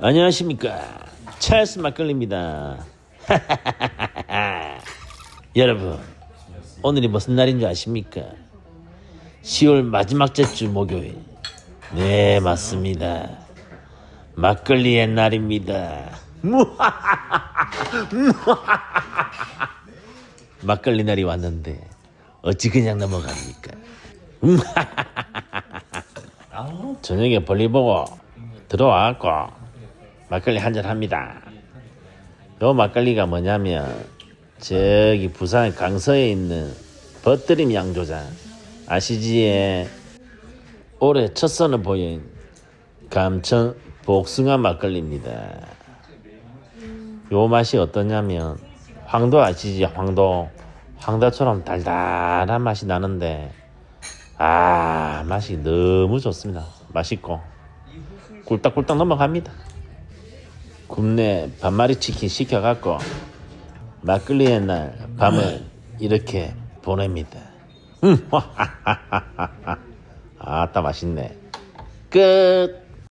안녕하십니까? 찰스 막걸리입니다. 여러분 오늘이 무슨 날인 줄 아십니까? 10월 마지막 째주 목요일. 네 맞습니다. 막걸리의 날입니다. 막걸리 날이 왔는데 어찌 그냥 넘어갑니까? 저녁에 볼일 보고 들어와갖고 막걸리 한잔 합니다. 요 막걸리가 뭐냐면 저기 부산 강서에 있는 버뜨림 양조장 아시지에 올해 첫 선을 보인 감천 복숭아 막걸리입니다. 요 맛이 어떠냐면 황도 아시지 황도 황다처럼 달달한 맛이 나는데 아 맛이 너무 좋습니다. 맛있고 꿀딱꿀딱 넘어갑니다. 굽네 반마리 치킨 시켜갖고 막걸리의 날 밤을 이렇게 보냅니다. 음, 아따 맛있네. 끝.